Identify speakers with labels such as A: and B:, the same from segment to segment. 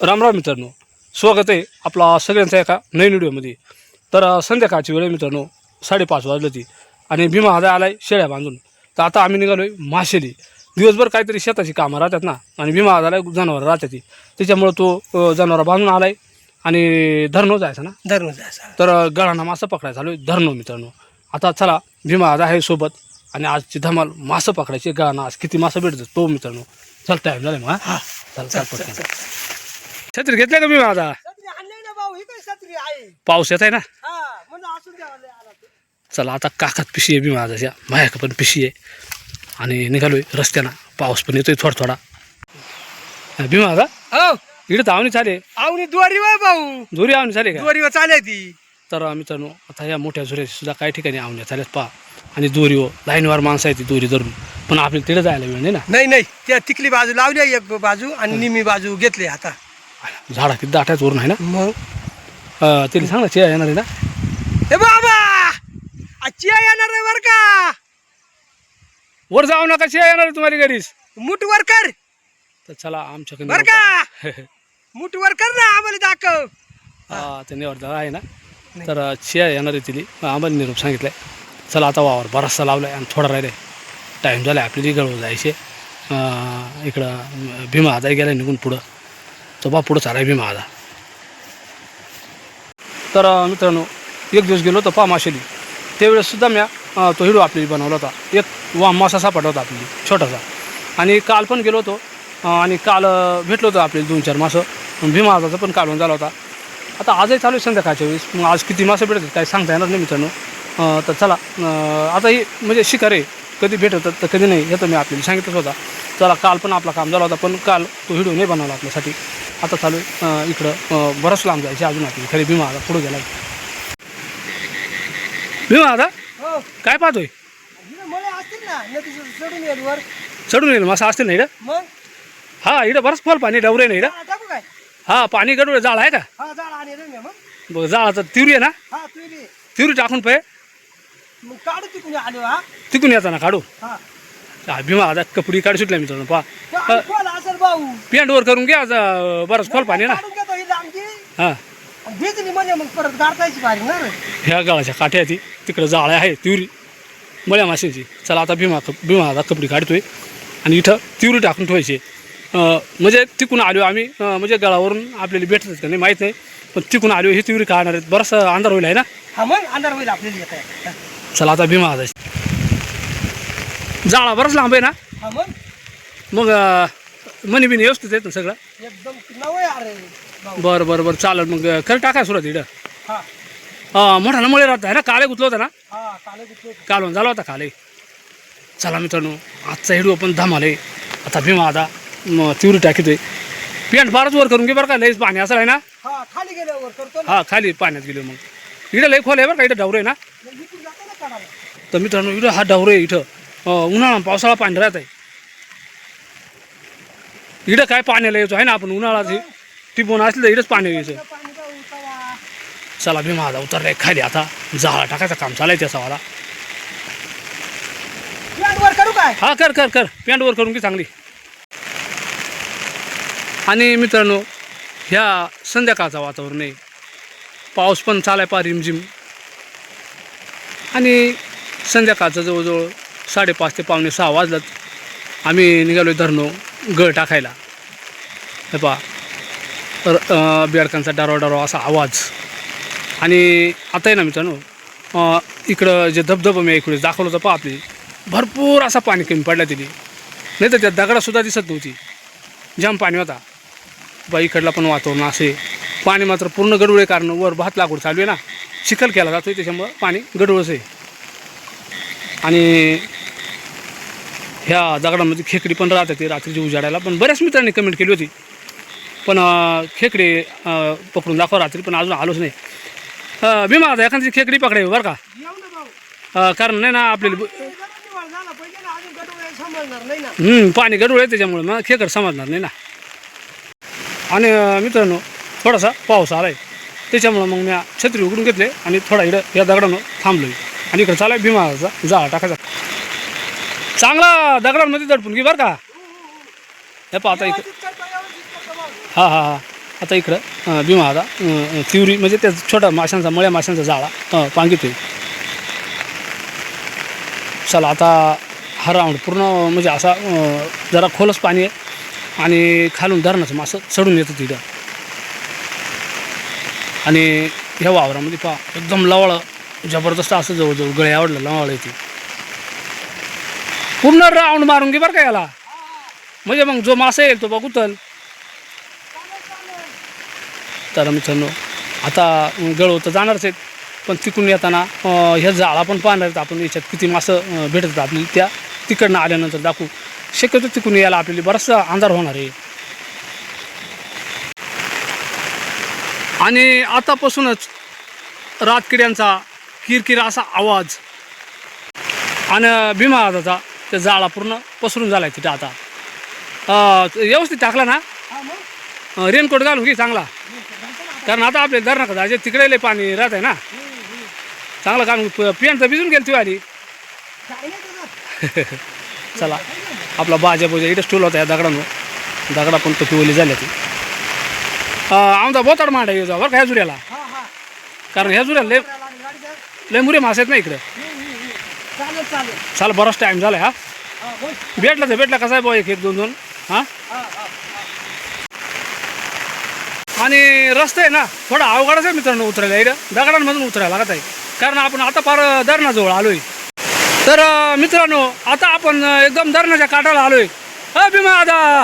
A: राम राम मित्रांनो. स्वागत आहे आपला सगळ्यांचा एका नवीन व्हिडिओमध्ये. तर संध्याकाळची वेळ आहे मित्रांनो साडेपाच वाजली होती आणि भीमा हा आलाय शेळ्या बांधून. तर आता आम्ही निघालोय माशेली. दिवसभर काहीतरी शेताची कामं राहतात ना आणि भीमा आलाय जनावरं राहतात ती. त्याच्यामुळं तो जनावरं बांधून आलाय आणि धरणं जायचं ना?
B: धरून जायचा.
A: तर गळाना मासं पकडायचं चालू आहे धरणं मित्रांनो. आता चला भीमा आज आहे सोबत आणि आजची धमाल मासं पकडायची. गळाना आज किती मासं भेटतं तो मित्रांनो. चल टाईम झालं मग हा? चल चल. छत्री घेतल्या का आता
B: छत्री आणली ना भाऊ ही काय छत्री आहे.
A: पाऊस येत आहे ना?
B: हा म्हणून असून द्यावा.
A: चला आता काकात पिशी आहे भीमा आजाच्या मायाक पण पिशी आहे आणि निघालोय रस्त्यानं पाऊस पण येतोय थोडा थोडा हा, भीमा आता
B: हो.
A: इकडे तर आवनी चाले
B: आवनी दोरी वा भाऊ.
A: झोरी आवनी चाले का?
B: दोरी वा चाले ती.
A: तर मित्रांनो आता या मोठ्या झोऱ्याची सुद्धा काही ठिकाणी आवण्या चालत पहा. आणि दोरीवर लाईनवर माणसं आहे ती दोरी धरून. पण आपल्याला तिकडे जायला वेळ नाही ना?
B: नाही नाही. त्या तिकली बाजू लावली एक बाजू आणि निमी बाजू घेतली आता.
A: झाडा किती दाटाच वरून आहे ना?
B: मग?
A: तिला सांग ना चिया येणार आहे ना?
B: हे बाबा! आजची येणार आहे बर का?
A: वर जाऊ नका चिया येणार आहे तुम्हाला घरीच.
B: मुठ वर कर.
A: तर चला आमच्याकडे
B: बर का? मुठ वर कर ना आम्हाला दाखव.
A: हा ते निवडता आहे ना? तर अं, चिया येणार आहे तिने आम्हाला निरोप सांगितलाय. चला आता वावर बराचसा लावलाय आणि थोडा राहिलाय. टाईम झाला आपली गळव जायचे. अं, इकडं अं, भीमा आदा गेला निघून पुढं. तो बा पुढं चालाय भीमा माझा. तर मित्रांनो एक दिवस गेलो होतो पा माशेली त्यावेळेससुद्धा मी तो हिडो आपली बनवला होता. एक वा मासा सापडला होता आपली छोटासा. आणि काल पण गेलो होतो आणि काल भेटलो होतं आपल्याला दोन चार मासं. पण भीमा पण काढून झाला होता. आता आजही चालू आहे संध्याकाळच्या वेळेस. मग आज किती मासे भेटतात काही सांगता येणार नाही मित्रांनो. तर चला आता ही म्हणजे शिकार आहे. कधी भेटत तर कधी नाही हे तर मी आपल्याला सांगितलंच होता. चला काल पण आपला काम झाला होता पण काल तो व्हिडिओ नाही बनवला आपल्यासाठी. आता चालू इकडं बरंच लांब जायचे अजून आपली खरी भीमा आता पुढे गेला. भीमा आता?
B: हो.
A: काय पाहतोय?
B: ना
A: चढून येईल मासा असतील ना इकडं? हा इकडं बरंच फॉल पाणी डवरे नाही इकडं.
B: हा,
A: हा पाणी गडवळे जाळ आहे का?
B: हा
A: बघ जाळाचं तिवरी आहे ना.
B: हा.
A: तिवरी टाकून पे
B: मग काढू तिकडून आलो हा.
A: तिकून याचा ना काढू
B: हा
A: हा, भीमा आता कपडी काढू सुटल्या मित्रांनो पहा. पॅन्ट वर करून घ्या बरंच खोल पाणी ना.
B: ही
A: ह्या गावाच्या काठ्या ती तिकडं जाळ्या आहे तिवरी. मळ्या माशांची. चला आता भीमा भीमा आता कपडी काढतोय. आणि इथं तिवरी टाकून ठेवायची म्हणजे तिकून आलो आम्ही म्हणजे गळावरून आपल्याला भेटतात का नाही माहीत नाही. पण तिकून आलो ही तिवरी काढणार आहेत. बराचसा अंधार होईल आहे ना?
B: हा मग अंधार होईल आपल्याला
A: चला आता भीमा आता जाळा बराच लांब आहे ना?
B: हा मग?
A: मग मनी बिनी व्यवस्थित आहेत ना सगळं?
B: एकदम नवं आहे अरे भाऊ.
A: बरं बरं बरं चालेल. मग खरं टाका सुरुवात इकडं
B: हा.
A: मोठा ना मळे राहत आहे ना? काळे गुतलं होतं ना?
B: हा काले गुतलो
A: कालवण झाला होता खाली चला मित्रांनो आजचा हिडू पण धमाल आहे. आता भीमा आता म, तिवरी टाकीतोय पॅन्ट फारच वर करून घे बरं का लईच पाणी असं आहे ना?
B: हा खाली गेल्यावर करतो ना.
A: हा खाली पाण्यात गेलो मग. इकडं लई खोल आहे बरं का इथं डावरे ना?
B: मग इकडून जातो ना काढायला.
A: तर मित्रांनो इकडं हा डावरे आहे इथं. उन्हाळा पावसाळा पाणी राहत आहे. इकडं काय पाण्याला यायचो आहे ना आपण उन्हाळा टिपून असलं तर इकडंच पाणी यायचं. चला भीमा आता उतरलाय खाली आता जाळा टाकायचं काम चालायचं
B: करू काय?
A: हा कर कर कर. पॅन्ट वर करून घे चांगली. आणि मित्रांनो ह्या संध्याकाळचं वातावरण आहे. पाऊस पण चालाय पा रिमझिम आणि संध्याकाळचं जवळजवळ साडेपाच ते पावणे सहा वाजलात आम्ही निघालो धरणो गळ टाकायला. हे पा बेडकांचा डारो डारो असा आवाज. आणि आता आहे ना मित्रांनो इकडं जे धबधबं मी इकडे दाखवलं होतं पहा आपली भरपूर असा पाणी कमी पडला तिने नाही तर त्या दगडासुद्धा दिसत नव्हती. जाम पाणी होता. बा इकडला पण वातावरण असे. पाणी मात्र पूर्ण गडूळ आहे कारण वर भात लागवड चालू आहे ना. चिखल केला जातो त्याच्यामुळं पाणी गडूळच आहे. आणि ह्या दगडामध्ये खेकडी पण राहते ते रात्रीची उजाडायला. पण बऱ्याच मित्रांनी कमेंट केली होती. पण खेकडे पकडून दाखव रात्री पण अजून आलोच नाही. भीमा आता एखादी खेकडी पकडावी बरं का? कारण नाही ना आपल्याला
B: आहे,
A: पाणी गडूळ आहे त्याच्यामुळे मग खेकड समजणार नाही ना. आणि मित्रांनो थोडासा पाऊस आलाय. त्याच्यामुळं मग मी छत्री उघडून घेतले आणि थोडा इकडं या दगडानं थांबलोय. आणि इकडं चालाय भीमाचा जाळा टाकायचा. चांगला दगडांमध्ये दडपून घे बरं का. हे पाहता इकडं
B: करतो भाऊ.
A: हा हा हा. आता इकडं भीमा आता तिवरी म्हणजे त्या छोट्या माशांचा मळ्या माशांचा जाळा अं, पांगितोय. चला आता हा राऊंड पूर्ण म्हणजे असा जरा खोलच पाणी आहे आणि खालून धरणाचं मासं चढून येतं तिथं. आणि ह्या वावरामध्ये पहा एकदम लवळ जबरदस्त असं जवळजवळ गळे आवडलं लवळ येते. पूर्ण राऊंड मारून घे बरं का याला. म्हणजे मग जो मासा येईल तो बघू तर. तर मित्रांनो आता गळव तर जाणारच आहेत. पण तिकडून येताना ह्या जाळा पण पाहणार आहेत आपण. याच्यात किती मासं भेटतात आपल्याला. त्या तिकडनं आल्यानंतर दाखवू. शक्यतो तिकडून यायला आपल्याला बराचसा अंधार होणार आहे. आणि आतापासूनच रातकिड्यांचा किरकिर असा आवाज. आणि भीमा आवाजाचा त्या जाळा पूर्ण पसरून झाला आहे तिथं आता. व्यवस्थित टाकला ना? रेनकोट घालून घे चांगला? कारण आता आपल्याला धरणं का जायचे तिकडे लय पाणी राहत आहे ना? चांगलं काम पिंट तर भिजून गेली ती आली चला आपला बाजा बोजा इथंच ठेवला होता या दगडांवर. दगडा पण तो ओली झाल्या ती आमचा बोताड मांडा येऊ जा बरं का ह्या जुऱ्याला? कारण ह्या जुऱ्याला लय लय मुरे मासे आहेत ना इकडे? चला बराच टाईम झाला हा. भेटला तर भेटला कसा आहे बुवा एक एक दोन दोन? हां?
B: हा,
A: आणि रस्ता आहे ना थोडा अवघडच आहे मित्रांनो उतरायला. इकडं दगडांमधून उतरायला लागत आहे. कारण आपण आता फार धरणाजवळ आलोय. तर मित्रांनो आता आपण एकदम धरणाच्या काठाला आलोय. अ भीमा आता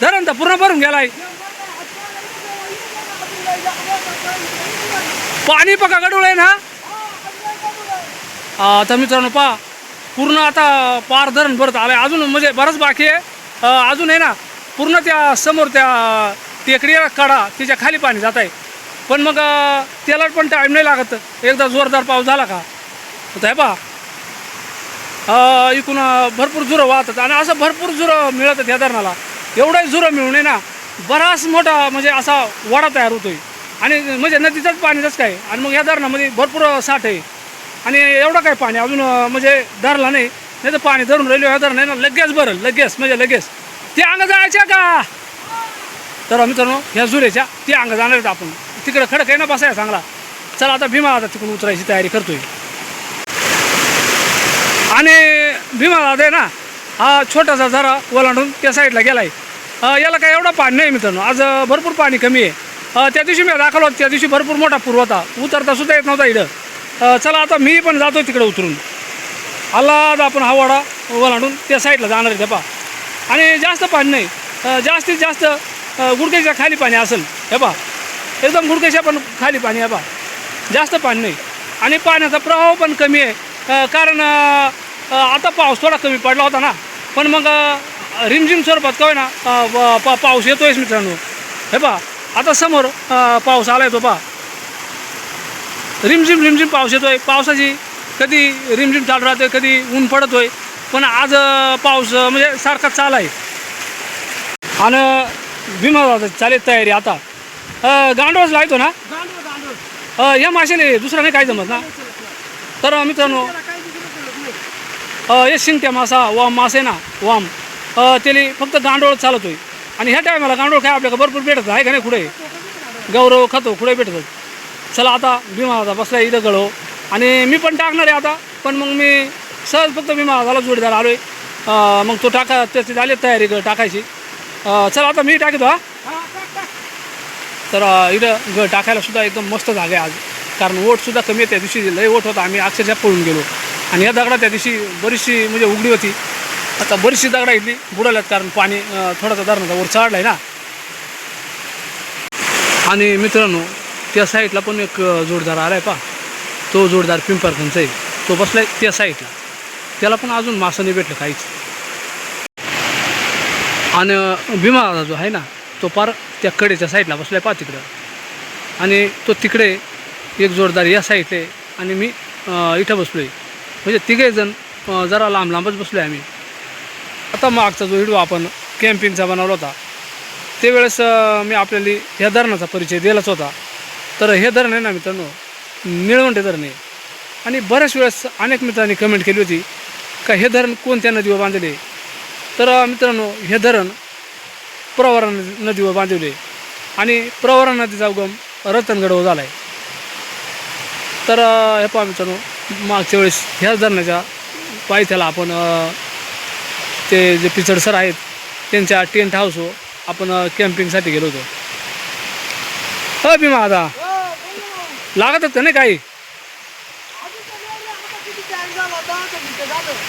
A: धरण तर पूर्ण भरून गेलाय. पाणी पका गडूळ आहे ना? आता मित्रांनो पहा. पूर्ण आता पार धरण भरत आलं आहे अजून म्हणजे बरंच बाकी आहे. अजून आहे ना पूर्ण त्या समोर त्या टेकडीला कडा तिच्या खाली पाणी जात आहे. पण मग त्याला पण टाईम नाही लागत. एकदा जोरदार पाऊस झाला का? तर हे पहा. इकून भरपूर जुरं वाहतात आणि असं भरपूर जुरं मिळतात या धरणाला. एवढंही जुरं मिळून आहे ना बराच मोठा म्हणजे असा वडा तयार होतोय. आणि म्हणजे नदीचंच पाणीच काय आणि मग या धरणामध्ये भरपूर साठ आहे. आणि एवढं काय पाणी? अजून म्हणजे धरला नाही. नाही तर पाणी धरून राहिलो ह्या धरण ना लगेच भरल लगेच म्हणजे लगेच. ते अंग जायच्या का? तर मित्रांनो ह्या जुऱ्याच्या ते अंग जाणार आहेत आपण. तिकडं खडक आहे ना बसाय चांगला. चला आता भीमा आता तिकडून उतरायची तयारी करतोय. आणि भीमा दादा आहे ना हा छोटासा झरा ओलांडून त्या साईडला गेलाय. आहे याला काय एवढं पाणी नाही मित्रांनो. आज भरपूर पाणी कमी आहे. त्या दिवशी मी दाखवलो त्या दिवशी भरपूर मोठा पूर होता. उतरता सुद्धा येत नव्हता इकडं चला आता मी पण जातो तिकडे उतरून. आला आपण हा वाडा ओलांडून त्या साईडला जाणार आहे पा आणि जास्त पाणी नाही. जास्तीत जास्त गुडकेच्या खाली पाणी असेल हे पा एकदम गुडघ्याच्या पण खाली पाणी आहे पा जास्त पाणी नाही. आणि पाण्याचा प्रवाह पण कमी आहे. कारण आता पाऊस थोडा कमी पडला होता ना. पण मग रिमझिम स्वरूपात काय ना पा पाऊस येतोयच मित्रांनो. हे पा आता समोर पाऊस आला आहे तो पा रिमझिम रिमझिम पाऊस येतोय. पावसाची कधी रिमझिम चालू राहते कधी ऊन पडतोय. पण आज पाऊस म्हणजे सारखा चाल आहे आणि भीमा चालेल तयारी आता. गांडोळच लावतो ना? या माशाने दुसरं नाही काय जमत ना? तर मित्रांनो हे शिंगट्या मासा वाम मासे ना वाम त्याला फक्त गांडोळ चालतोय. आणि ह्या टायमाला गांडोळ काय आपल्याला भरपूर भेटत आहे का नाही कुठे? गौरव खातो कुठे भेटतात चला आता भीमा होता बसला इथं गळो. आणि मी पण टाकणार आहे आता पण मग मी सहज फक्त भीमा झाला जोडीदार आलो आहे मग तो टाका त्याची झाली तयारी ग- टाकायची. चला आता मी टाकतो हा? तर इथं ग टाकायला सुद्धा एकदम मस्त जागा आहे आज. कारण ओटसुद्धा कमी आहे त्या दिवशी लय ओट होता. आम्ही अक्षरशः पळून गेलो. आणि या दगडा त्या दिवशी बरीचशी म्हणजे उघडी होती. आता बरीचशी दगडा इथली बुडाल्यात कारण पाणी थोडासा धरणाचा वर चढला आहे ना. आणि मित्रांनो त्या साईडला पण एक जोडदार आला आहे पा तो जोडदार पिंपरखनचा आहे. तो बसलाय त्या साईडला. त्याला पण अजून मासं नाही भेटलं काहीच. आणि भीमा जो आहे ना तो पार त्या कडेच्या साईडला आहे पा तिकडं. आणि तो तिकडे एक जोरदार या साईडला आहे. आणि मी इथं बसलो आहे म्हणजे तिघेजण जरा लांब लांबच बसलो आहे आम्ही. आता मागचा जो व्हिडिओ आपण कॅम्पिंगचा बनवला होता त्यावेळेस मी आपल्याला ह्या धरणाचा परिचय दिलाच होता. तर हे धरण आहे ना मित्रांनो निळवंडे धरण आहे. आणि बऱ्याच वेळेस अनेक मित्रांनी कमेंट केली होती का हे धरण कोणत्या नदीवर बांधले तर मित्रांनो हे धरण प्रवरा नदी- नदीवर बांधले आणि प्रवरा नदीचा उगम रतनगडवर झाला आहे तर हे पहा मित्रांनो मागच्या वेळेस ह्याच धरणाच्या पायथ्याला आपण ते जे पिचड सर आहेत त्यांच्या टेंट हाऊसवर आपण कॅम्पिंगसाठी गेलो होतो. हो भीमा आता लागत होतं नाही काही?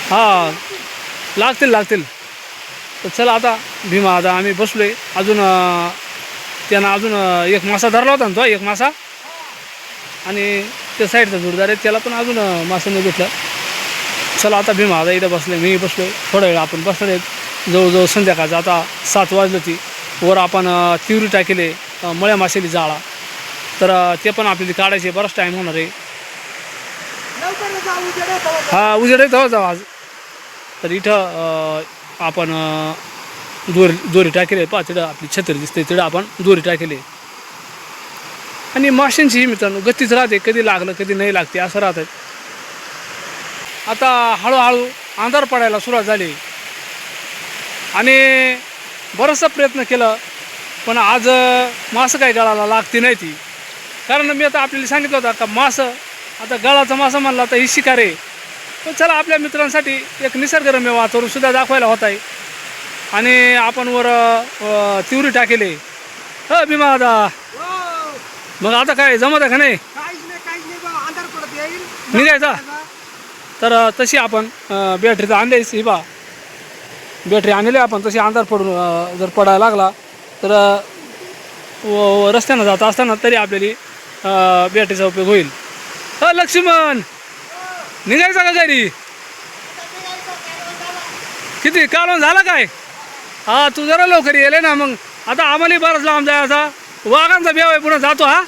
A: हां. लागतील लागतील. तर चला आता भीमा आता आम्ही बसलो आहे अजून त्यांना त्यानं अजून एक मासा धरला होता ना तो एक मासा? आणि त्या साईडचा जोडदार आहे त्याला पण अजून अं, मासा नाही चला आता भीमा आता इथं बसले मी बसलो आहे थोडा वेळ आपण बसणार आहेत. जवळजवळ संध्याकाळचं आता सात वाजलं ती. वर आपण तिवरी टाकेले मळ्या मासेली जाळा. तर ते पण आपल्याला काढायचे बराच टाईम होणार आहे. हा उजेड आहे जाऊ आज. तर इथं आपण दोरी दोरी टाकेली पहा तिथं आपली छत्री दिसते तिथं आपण दोरी टाकेली. आणि माशांची मित्रांनो गतीच राहते कधी लागलं कधी नाही लागते असं राहतं आता हळूहळू अंधार पडायला सुरुवात झाली. आणि बराचसा प्रयत्न केला पण आज मासं काही गळाला लागते नाही ती. कारण मी आता आपल्याला सांगितलं होतं का मासं आता गळाचा मासा म्हणला तर ही शिकार. आहे पण चला आपल्या मित्रांसाठी एक निसर्गरम्य वातावरण सुद्धा दाखवायला होत आहे. आणि आपण वर तिवरी टाकेले. ह भीमा आता मग आता काय जमत आहे का नाही? निघायचा? तर तशी आपण बॅटरी तर आणलीच ही बा बॅटरी आणली आपण तशी अंधार पडून जर पडायला लागला तर रस्त्यानं जात असताना तरी आपल्याला बॅटरीचा उपयोग होईल. ह लक्ष्मण! निघायचा का घरी? किती? कालवण झाला काय? हा तू जरा लवकर येले ना मग. आता आम्हालाही बराच लांब जायचा. वाघांचा बेव आहे पुन्हा जातो हा?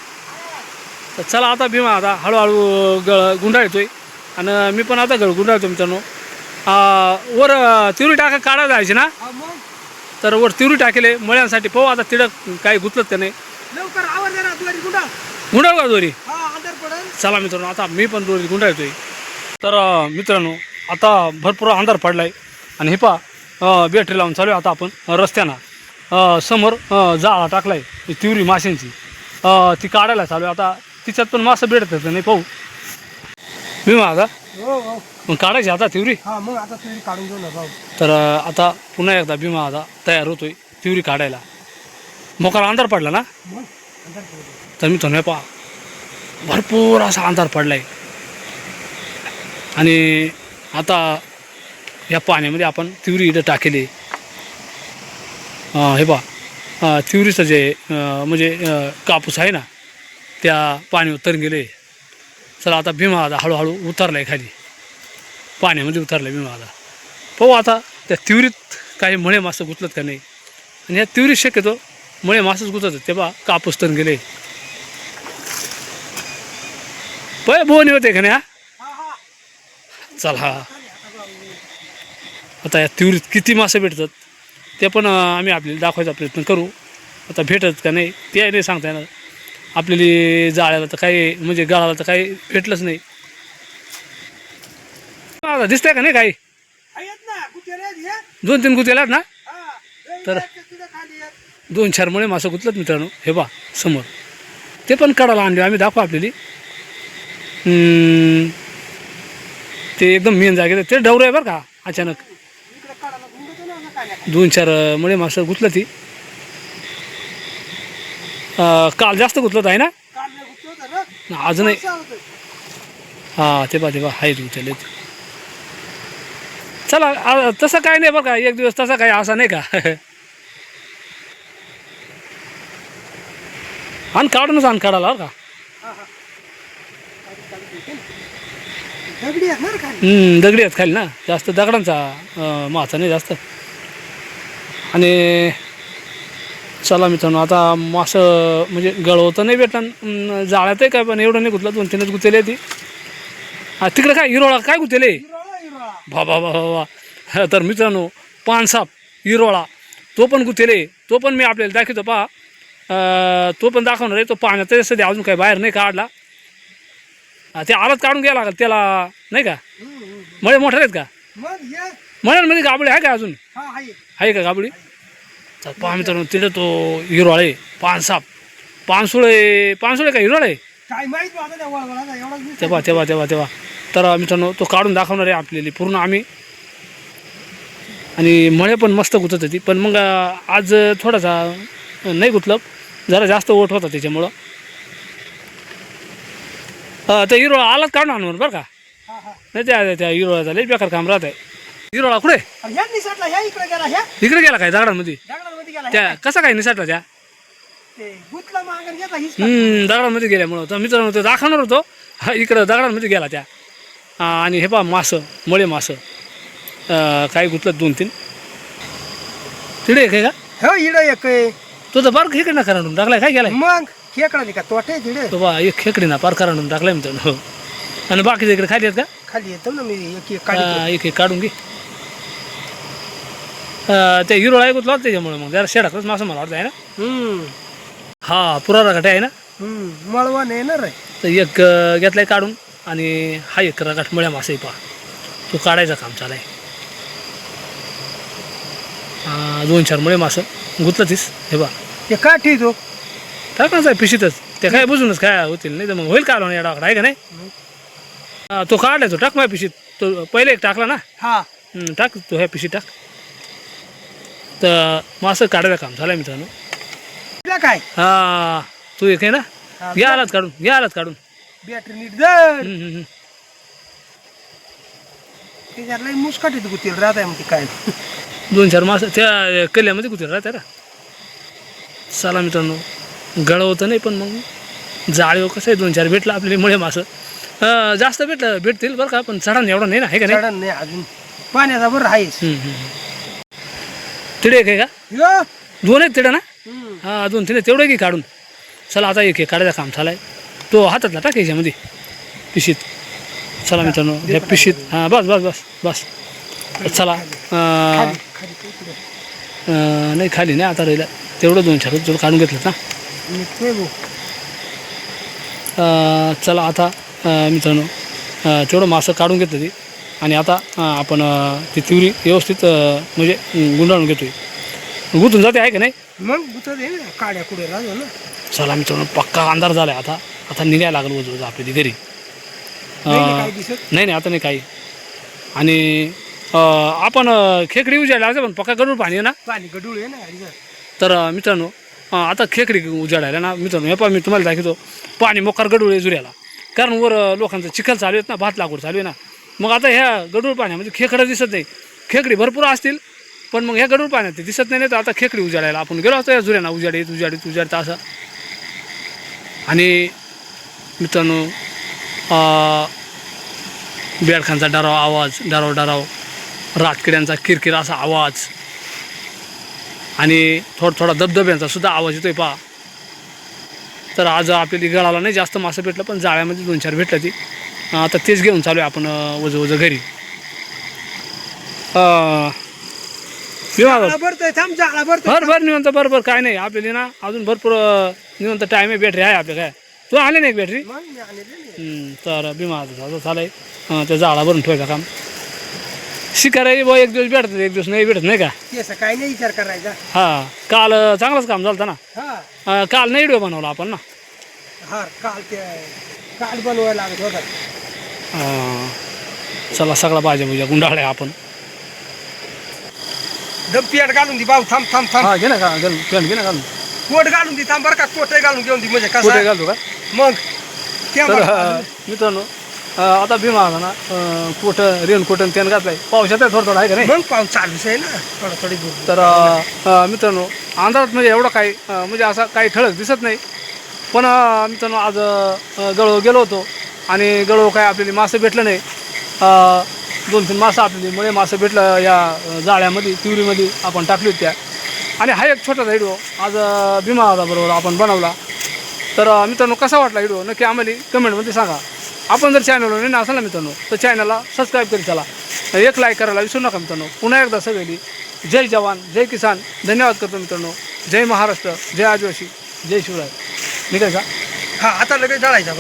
A: तर चला आता भीमा आता हळूहळू गळ गुंडाळतोय. आणि मी पण आता गळ गुंडाळतो मित्रांनो. वर तिवरी टाका काढा जायची ना? तर वर तिवरी टाकेले मळ्यांसाठी पाहू आता तिडं काही गुतलं का नाही?
B: लवकर आवर
A: गुंडाळ का दोरी?
B: हा
A: चला मित्रांनो आता मी पण दोरी गुंडाळतोय. तर मित्रांनो आता भरपूर अंधार पडलाय. आणि हे पा बॅटरी लावून चालू आहे आता आपण रस्त्यानं. समोर जाळा टाकलाय तिवरी माशांची. ती काढायला चालू आहे आता. तिच्यात पण मासं भेटत नाही पाहू. मी आता
B: हो हो.
A: मग काढायची आता तिवरी?
B: मग आता तुम्ही काढून घेऊ ना भाऊ
A: तर आता पुन्हा एकदा भीमा आता तयार होतोय तिवरी काढायला. मोकार अंधार पडला ना?
B: मग अंधार पडल.
A: तर मी तुम्ही पहा भरपूर असा अंधार पडलाय. आणि आता या पाण्यामध्ये आपण तिवरी इथं टाकेली. हे पहा तिवरीचं जे म्हणजे कापूस आहे ना त्या पाणी उतरून गेले. चला आता भीमा आता हळूहळू उतरला आहे खाली. पाण्यामध्ये उतरला भीमा आता. पाहू आता त्या तिवरीत काही मळे मासं गुतलत का नाही? आणि या तिवरीत शक्यतो मळे मासंच गुतत ते बा कापूस तर गेले. पय बोनी होते का हा? चल हा. आता या तिवरीत किती मासे भेटतात ते पण आम्ही आपल्याला दाखवायचा प्रयत्न करू. आता भेटत का नाही ते नाही सांगता येणार. आपल्याला जाळ्याला तर काही म्हणजे गाळाला तर काही भेटलंच नाही. आता दिसतंय का नाही काही? दोन तीन गुतेलात ना? तर-. दोन चार मुळे मासं गुतलत मित्रांनो. हे बा समोर. ते पण काढायला आणले आम्ही दाखवू आपल्याला. ते एकदम मेन जागेत ते डवरं आहे बरं का अचानक. दोन चार मुळे मासं गुतलं ती. काल जास्त गुतलं आहे ना? आज नाही हां ते बा ते बा आहेत. गुतले चला तसं काय नाही बरं का एक दिवस तसा काय असा नाही का? आणि काढूनच आण काढायला बरं का?
B: दगडी आहेत ना खाली.
A: हम्म, दगडी आहेत खाली ना. जास्त दगडांचा अं, मासा नाही जास्त. आणि चला मित्रांनो आता मासं म्हणजे गळवतं नाही भेटलं अं, जाळ्यात आहे काय पण एवढं नाही गुतलं. दोन तीनच गुतेले ती. हा तिकडं काय? हिरोळा काय गुतेले? भा भा भा भा. हा, तर मित्रांनो पानसाप हिरोळा तो पण गुतेले. तो पण मी आपल्याला दाखवतो पहा. अं, तो पण दाखवणार आहे. तो पाण्यात सध्या अजून काही बाहेर नाही काढला. ते आलात काढून घ्यायला लागेल त्याला नाही का. मळे मोठे आहेत का? मळ्यांमध्ये गाबळे आहे का अजून?
B: आहे.
A: का गाबडी? तर पहा मित्रांनो तिथे तो हिरवाळे पानसाप पानसुळे पानसुळे का
B: दिसतो.
A: तेव्हा तेव्हा तेव्हा तेव्हा. तर मित्रांनो तो काढून दाखवणार आहे आपल्याला पूर्ण आम्ही. आणि मळे पण मस्त गुतत होती पण मग आज थोडासा नाही गुतलं. जरा जास्त ओट होता त्याच्यामुळं. अं, तर हिरोळा आलाच काढून आणून बरं का?
B: हा, हा.
A: नाही त्या त्या हिरोळाचा लई बेकार काम राहत आहे हिरोळा कुठे?
B: आणि ह्या निसटला ह्या इकडे गेला ह्या.
A: इकडे गेला काय दगडांमध्ये?
B: गेला
A: त्या कसा काय निसटला त्या?
B: ते गुतला मागं घेतला हिस
A: हम्म, दगडांमध्ये गेल्यामुळं तर मित्रांनो ते दाखवणार होतो. हा इकडं दगडांमध्ये गेला त्या. हा, आणि हे पा मासं मळे मासं. अं, काय गुतलं दोन तीन. तिकडे एक आहे का?
B: हो इड एक आहे.
A: तो तर पार खेकडे ना कराडून टाकलाय काय गेलाय
B: मग? खेकडा का? तोटे तिडे
A: तो बा एक खेकडी ना पार कराडून टाकलाय हो आणि बाकीच्या इकडे खाली आहेत का?
B: खाली येतो ना मी एक एक
A: हा, एक एक काढून घे. अं, ते हिरो आहे गुतला होता त्याच्यामुळे मग. जरा शेडाकच मासं मला वाटतं आहे ना?
B: हम्म.
A: हा पुरारा घाटे आहे ना?
B: हम्म मळवा नाही ना रे.
A: तर एक अं, घेतलाय काढून आणि हा एक रगाट मळ्या मासे पहा. तो काढायचं काम चालाय हा, दोन चार मळे मासं. गुतलं तीस हे बा.
B: ते काठी तो
A: टाकणार आहे पिशीतच. ते काय बुजूनच काय होतील नाही तर मग होईल का या डाकडा आहे का नाही? हा, तो काढलाय तो टाक माझ्या पिशीत. तो पहिले एक टाकला ना?
B: हा.
A: हम्म, टाक तो ह्या पिशीत टाक. तर मासं काढायचं काम झालं मित्रांनो.
B: तुला काय?
A: हा तू एक आहे ना? घ्या आलाच काढून घ्या आलाच काढून.
B: बॅटरी नीट जर
A: हम्म, हम्म, हम्म.
B: त्याच्यात लई मुसकाटीत गुतील राहत आहे म्हणते काय.
A: दोन चार मास त्या कल्यामध्ये कुठे राहत्या ना? चला मित्रांनो. गळवतं नाही पण मग जाळीव कसं आहे दोन चार भेटलं आपल्याला मुळे मासं. जास्त भेटलं भेटतील बरं का पण चढण एवढं नाही ना आहे का नाही?
B: चढण नाही अजून. पाण्याचा बरं आहेस
A: हम्म, हम्म, हम्म. तिडे एक आहे का?
B: यो!
A: दोन आहेत तिडे ना?
B: हम्म.
A: हा दोन तिडे तेवढं की काढून. चला आता एक एक काढायचं काम आहे. तो हातातला टाक याच्यामध्ये. पिशीत. चला मित्रांनो ह्या पिशीत. हां बस बस बस बस. चला अं. अं, नाही खाली नाही आता राहिलं. तेवढं दोन चार काढून घेतलं ना
B: निघतोय
A: चला आता मित्रांनो तेवढं मासं काढून घेतलं ती आणि आता आपण ती तिवरी व्यवस्थित म्हणजे गुंडाळून घेतोय. गुंतून जाते आहे का नाही?
B: मग गुतत काड्या कुठे राहतो ना.
A: चला मित्रांनो पक्का अंधार झाला आहे आता. आता निघायला लागलं वजू वजू आपली ती घरी
B: नाही
A: नाही नाही आता नाही काही. आणि आपण खेकडी उजाडला पण पक्का गडूळ पाणी आहे ना?
B: पाणी गडूळ आहे ना.
A: तर मित्रांनो आता खेकडी उजाडायला ना मित्रांनो हे पहा मी तुम्हाला दाखवतो. पाणी मोकार गडूळ आहे जुऱ्याला. कारण वर लोकांचं चिखल चालू आहेत ना भात लागवड चालू आहे ना. मग आता ह्या गडूळ पाण्यामध्ये म्हणजे खेकडं दिसत नाही. खेकडी भरपूर असतील पण मग ह्या गडूळ पाण्यात ते दिसत नाही नाही तर आता खेकडी उजाडायला आपण गेलो असतो या जुऱ्याना उजाडीत उजाडीत उजाडत असं. आणि मित्रांनो बेडखांचा डराव आवाज डराव डराव रातकिड्यांचा किरकिर असा आवाज. आणि थोडा थोडा धबधब्यांचा सुद्धा आवाज येतोय पहा. तर आज आपल्याला गळाला नाही जास्त मासं भेटलं पण जाळ्यामध्ये दोन चार भेटलं ती. आता तेच घेऊन चालू आहे आपण वज वज घरी.
B: जाळा जाळा
A: भर भर निवंत बरं बरं काय नाही. आपल्याला ना अजून भरपूर निवंत टाईम आहे बॅटरी आहे आपल्या काय? तू आले नाही बॅटरी तर बिमा झालं अं, त्या झाडा भरून ठेवायचं काम. शिकाराही बा एक दिवस भेटत एक दिवस नाही भेटत नाही का?
B: ते काही नाही विचार करायचा.
A: हा काल चांगलंच काम झालं ना?
B: हा.
A: अं, काल नाही व्हिडिओ बनवला आपण ना?
B: हा काल ते काल बनवायला लागत होता.
A: अं, चला सगळा भाज्या भुज्या गुंडाळ्या आपण.
B: दम पियाट घालून दी भाऊ थांब थांब थांब.
A: हा घे ना का घे ना घालून.
B: कोट घालून दी थांब बरं का कोट घालून घेऊन दी म्हणजे
A: कुठे
B: कसं
A: घालतो का?
B: मग
A: तर. अं, मित्रांनो आता भीमा आला ना कोट रेन कोटन त्यानं घातलाय. पावसात आहे थोडं थोडं आहे का नाही?
B: मग पाऊस चालूच आहे ना थोडा थोडी
A: तर अं, मित्रांनो अंधारात म्हणजे एवढं काही अं, म्हणजे असं काही ठळक दिसत नाही. पण अं, मित्रांनो आज अं, गळो गेलो होतो आणि गळो काय आपल्याला मासे भेटलं नाही. अं, दोन तीन मासं आपल्याला मुळे मासं भेटलं या अं, जाळ्यामध्ये तिवरीमध्ये आपण टाकली होती त्या आणि हा एक छोटा व्हिडिओ आज अं, भीमा आला बरोबर आपण बनवला. तर अं, मित्रांनो कसा वाटला व्हिडिओ? नक्की आम्हाला कमेंटमध्ये सांगा. आपण जर चॅनलवर नाही असाल ना मित्रांनो तर चॅनलला सबस्क्राईब करी चला. एक लाईक करायला विसरू नका मित्रांनो. पुन्हा एकदा सगळी जय जवान जय किसान. धन्यवाद करतो मित्रांनो. जय महाराष्ट्र जय आदिवासी जय शिवराय. निघायचा
B: हा आता लगेच जाळायचा.